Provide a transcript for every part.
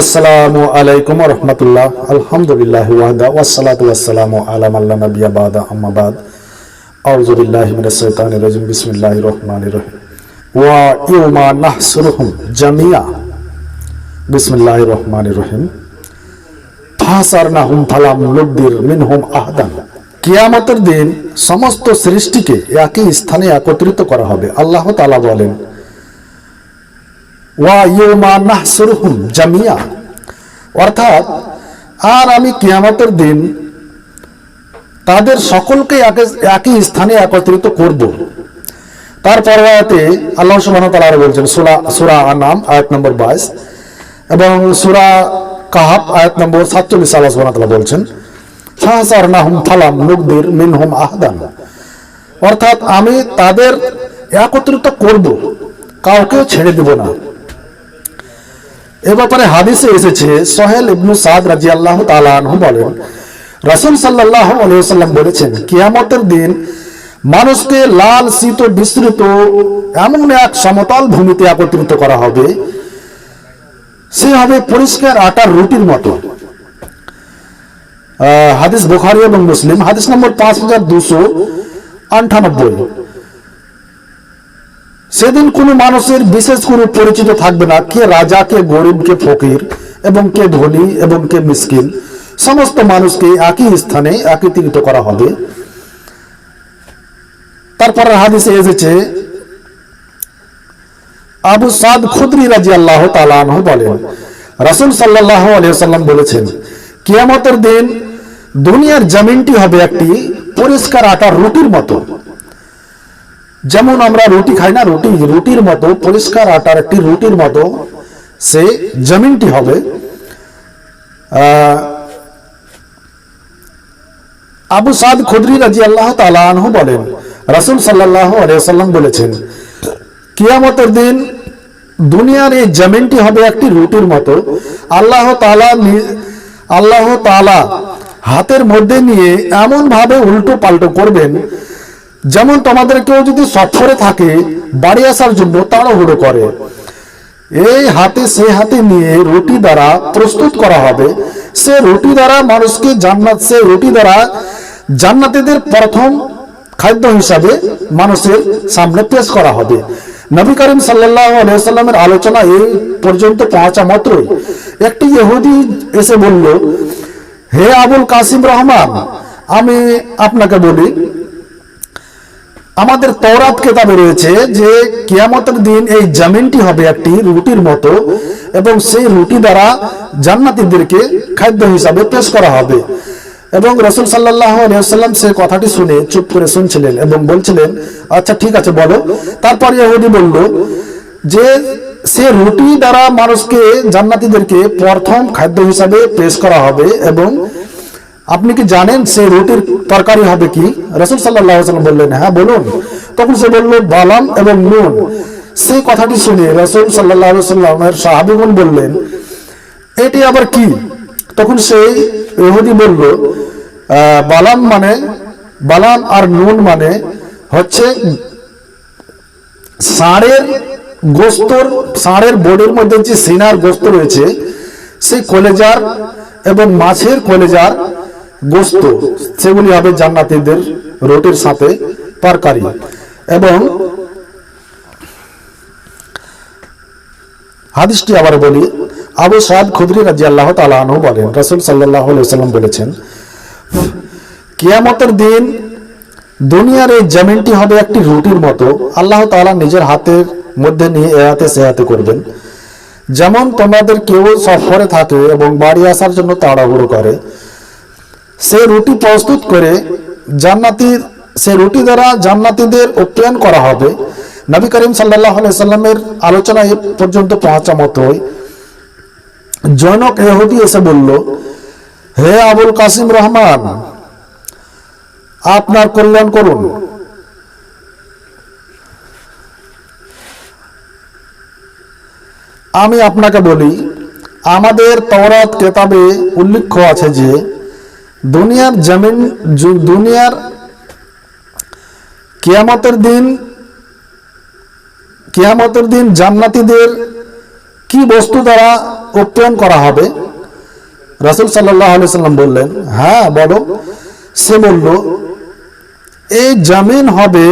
আসসালামু আলাইকুম রহমতুল্লাহ। আলহামদুলিল্লাহ ওয়াহদা ওয়াসসালাতু ওয়াসসালামু আলা মাল্লা নাবিয়া বাদা। আম্মা বাদ। আউযু বিল্লাহি মিনাশ শাইতানির রাজিম। বিসমিল্লাহির রহমানির রহিম। ওয়া ইউমা নাহসুরুহুম জামিয়া। বিসমিল্লাহির রহমানির রহিম। ফাসারনাহুম ফালাম নুদ্দির মিনহুম আহদান। কিয়ামতের দিন সমস্ত সৃষ্টিকে একই স্থানে একত্রিত করা হবে। আল্লাহ তাআলা বলেন ওয়া ইউমা নাহসুরুহুম জামিয়া। অর্থাৎ, আর আমি কিয়ামতের দিন তাদের সকলকে একে- একই স্থানে একত্রিত করব। তারপর আয়াতে আল্লাহ তাআলা আরও বলছেন, সূরা সূরা আনাম আয়াত নম্বর 22 এবং সূরা কাহাব আয়াত নম্বর 47 আল্লাহ সুবহানাহু ওয়া তাআলা বলছেন ফাসারনাহুম ফালাম নুকদির মিনহুম আহদান। অর্থাৎ আমি তাদের একত্রিত করব কাউকে ছেড়ে দেব না। এ ব্যাপারে হাদিসে এসেছে, সোহেল ইবনু সাদ রাজি আল্লাহ তালু বলেন, রাসুল সাল্লাহ আলিয়াল্লাম বলেছেন, কিয়ামতের দিন মানুষকে লাল, শীত বিস্তৃত এমন এক সমতল ভূমিতে একত্রিত করা হবে। সে হবে পরিষ্কার আটার রুটির মতো। হাদিস বুখারি এবং মুসলিম, হাদিস নম্বর পাঁচ হাজার দুশো আটানব্বই। সেদিন কোনো মানুষের বিশেষ কোনো পরিচিত থাকবে না কে রাজা, কে গরিব, কে ফকির, এবং কে ধনী, এবং কে মিসকিন। সমস্ত মানুষকে একই স্থানে একত্রিত করা হবে। তারপর হাদিসে এসেছে, আবু সাদ খুদরি রাজি আল্লাহ তালাহ বলেন, রাসুল সাল্লাহ আলিয়াল্লাম বলেছেন, কিয়ামতের দিন দুনিয়ার জমিনটি হবে একটি পরিষ্কার আটার রুটির মতো। যেমন আমরা রুটি খাই না, রুটি, রুটির মতো, পরিষ্কার আটার একটি রুটির মতো সে জমিনটি হবে। আবু সাদ খুদরি রাজি আল্লাহ তালাহ বলেন, রাসুল সাল্লাহ আলিয়াল্লাম বলেছেন, কিয়ামতের দিন দুনিয়ার এই জমিনটি হবে একটি রুটির মতো। আল্লাহ তালা আল্লাহ তালা হাতের মধ্যে নিয়ে এমন ভাবে উল্টো পাল্টো করবেন যেমন তোমাদের কেউ যদি সফরে থাকে, বাড়ি আসার জন্য তাড়াহুড়ো করে। এই হাতে সে হাতে নিয়ে রুটি দ্বারা প্রস্তুত করা হবে। সে রুটি দ্বারা মানুষকে জান্নাত, সে রুটি দ্বারা জান্নাতীদের প্রথম খাদ্য হিসাবে মানুষের সামনে পেশ করা হবে। নবী করিম সাল্লাহ আলাইসাল্লামের আলোচনা এই পর্যন্ত পৌঁছা মাত্রই। একটি ইহুদি এসে বলল, হে আবুল কাসিম রহমান, আমি আপনাকে বলি আমাদের তওরাত কেতাবে রয়েছে যে কিয়ামতের দিন এই জমিনটি হবে একটি রুটির মতো এবং সেই রুটি দ্বারা জান্নাতীদেরকে খাদ্য হিসাবে পেশ করা হবে। এবং রসুল সাল্লাহ আলিয়াল্লাম সে কথাটি শুনে চুপ করে শুনছিলেন এবং বলছিলেন আচ্ছা ঠিক আছে, বলো। তারপর ইহুদি বলল যে, সে রুটি দ্বারা মানুষকে জান্নাতীদেরকে প্রথম খাদ্য হিসাবে পেশ করা হবে এবং আপনি কি জানেন সে রুটির তরকারি হবে কি? রসুল সাল্লাম বললেন হ্যাঁ বলুন। তখন সে বলল, বালাম এবং নুন। সেই কথাটি শুনে রসুল সাল্লাহ সাল্লামের সাহাবিগুন বললেন, এটি আবার কি? তখন সেই ইহুদি বলল বালাম মানে বালাম আর নুন মানে হচ্ছে ষাঁড়ের গোস্তর, ষাঁড়ের বডির মধ্যে যে সিনার গোস্ত রয়েছে, সেই কলেজার এবং মাছের কলেজার গোস্ত, সেগুলি হবে জান্নাতীদের রোটির সাথে তরকারি এবং হাদিসটি আবার বলি, আবু সাদ খুদরি রাজি আল্লাহ তালু বলেন, রসুল সাল্লাহ সাল্লাম বলেছেন, কিয়ামতের দিন দুনিয়ার এই জমিনটি হবে একটি রুটির মতো, আল্লাহ তাআলা নিজের হাতের মধ্যে নিয়ে এ হাতে সে হাতে করবেন। যেমন তোমাদের কেউ সফরে থাকে এবং বাড়ি আসার জন্য তাড়াহুড়ো করে সে রুটি প্রস্তুত করে জান্নাতি, সে রুটি দ্বারা জান্নাতীদের উপ্যায়ন করা হবে। নবী করিম সাল্লাহ সাল্লামের আলোচনা এ পর্যন্ত পৌঁছা মতোই জনক এহুদি এসে বলল, হে আবুল কাসিম রহমান, আপনার কল্যাণ করুন। আমি আপনাকে বলি, আমাদের তওরাত কেতাবে উল্লেখ আছে যে দুনিয়ার জমিন দুনিয়ার কিয়ামতের দিন কিয়ামতের দিন জান্নাতীদের কি বস্তু দ্বারা উৎপন্ন করা হবে? রাসুল সাল্লাহ সাল্লাম বললেন হ্যাঁ বলো। সে বলল, এই জামিন হবে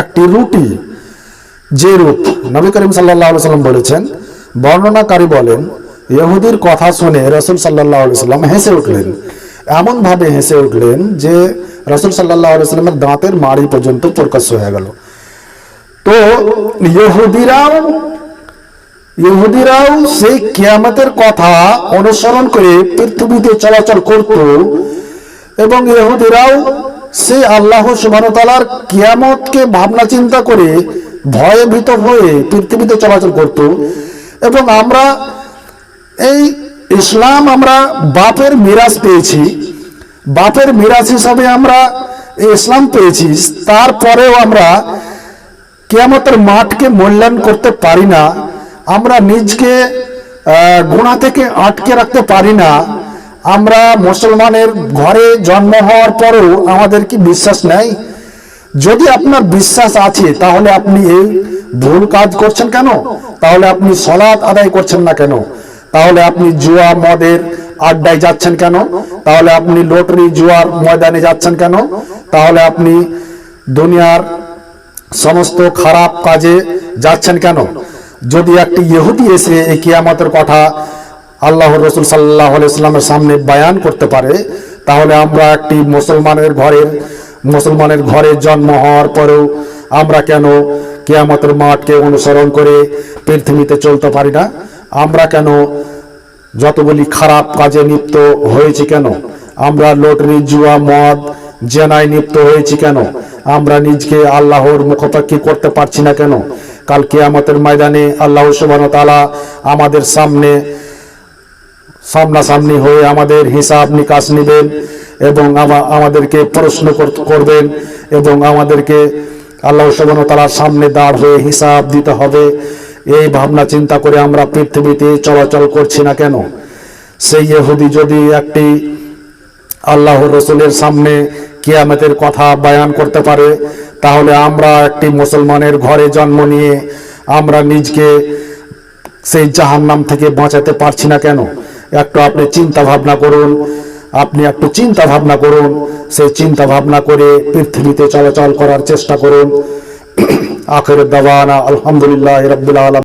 একটি রুটি। যে রূপ নবী করিম সাল্লাহ সাল্লাম বলেছেন, বর্ণনাকারী বলেন, ইহুদির কথা শুনে রসুল সাল্লাহ সাল্লাম হেসে উঠলেন। এমন ভাবে হেসে উঠলেন যে রসুল সাল্লাহ সাল্লামের দাঁতের মাড়ি পর্যন্ত প্রকাশ হয়ে গেল। তো ইহুদিরাও ইহুদিরাও সেই কিয়ামতের কথা অনুসরণ করে পৃথিবীতে চলাচল করত এবং ইহুদিরাও সেই আল্লাহ সুবাহতালার কিয়ামতকে ভাবনা চিন্তা করে ভয়ে ভীত হয়ে পৃথিবীতে চলাচল করত। এবং আমরা এই ইসলাম আমরা বাপের মিরাজ পেয়েছি। বাপের মিরাজ হিসাবে আমরা ইসলাম পেয়েছি। তারপরেও আমরা কেয়ামতের মাঠকে মূল্যায়ন করতে পারি না। আমরা নিজকে গুণা থেকে আটকে রাখতে পারি না। আমরা মুসলমানের ঘরে জন্ম হওয়ার পরেও আমাদের কি বিশ্বাস নেই? যদি আপনার বিশ্বাস আছে, তাহলে আপনি এই ভুল কাজ করছেন কেন? তাহলে আপনি সলাৎ আদায় করছেন না কেন? তাহলে আপনি জুয়া মদের আড্ডায় যাচ্ছেন কেন? তাহলে আপনি লটারি জুয়ার ময়দানে যাচ্ছেন কেন? তাহলে আপনি দুনিয়ার সমস্ত খারাপ কাজে যাচ্ছেন কেন? যদি একটি ইহুদি এসে এই কিয়ামতের কথা আল্লাহ রসুল সাল্লাহ ইসলামের সামনে বায়ান করতে পারে, তাহলে আমরা একটি মুসলমানের ঘরের, মুসলমানের ঘরে জন্ম হওয়ার পরেও আমরা কেন কেয়ামতের মাঠকে অনুসরণ করে পৃথিবীতে চলতে পারি না? আমরা কেন যতগুলি খারাপ কাজে লিপ্ত হয়েছি কেন? আমরা লটারি, জুয়া, মদ, জেনায় লিপ্ত হয়েছি কেন? আমরা নিজকে আল্লাহর মুখপাক্ষী করতে পারছি না কেন? কালকে কিয়ামতের ময়দানে আল্লাহ সুবাহ তালা আমাদের সামনে সামনাসামনি হয়ে আমাদের হিসাব নিকাশ নেবেন এবং আমাদেরকে প্রশ্ন করবেন এবং আমাদেরকে আল্লাহ সুবাহ তালার সামনে দাঁড় হয়ে হিসাব দিতে হবে। এই ভাবনা চিন্তা করে আমরা পৃথিবীতে চলাচল করছি না কেন? সেই ইহুদি যদি একটি আল্লাহ রসুলের সামনে কিয়ামতের কথা বয়ান করতে পারে, তাহলে আমরা একটি মুসলমানের ঘরে জন্ম নিয়ে আমরা নিজকে সেই জাহান্নাম থেকে বাঁচাতে পারছি না কেন? একটু আপনি চিন্তা ভাবনা করুন, আপনি একটু চিন্তা ভাবনা করুন, সেই চিন্তা ভাবনা করে পৃথিবীতে চলাচল করার চেষ্টা করুন। آخر الدوانا الحمد لله رب العالمين.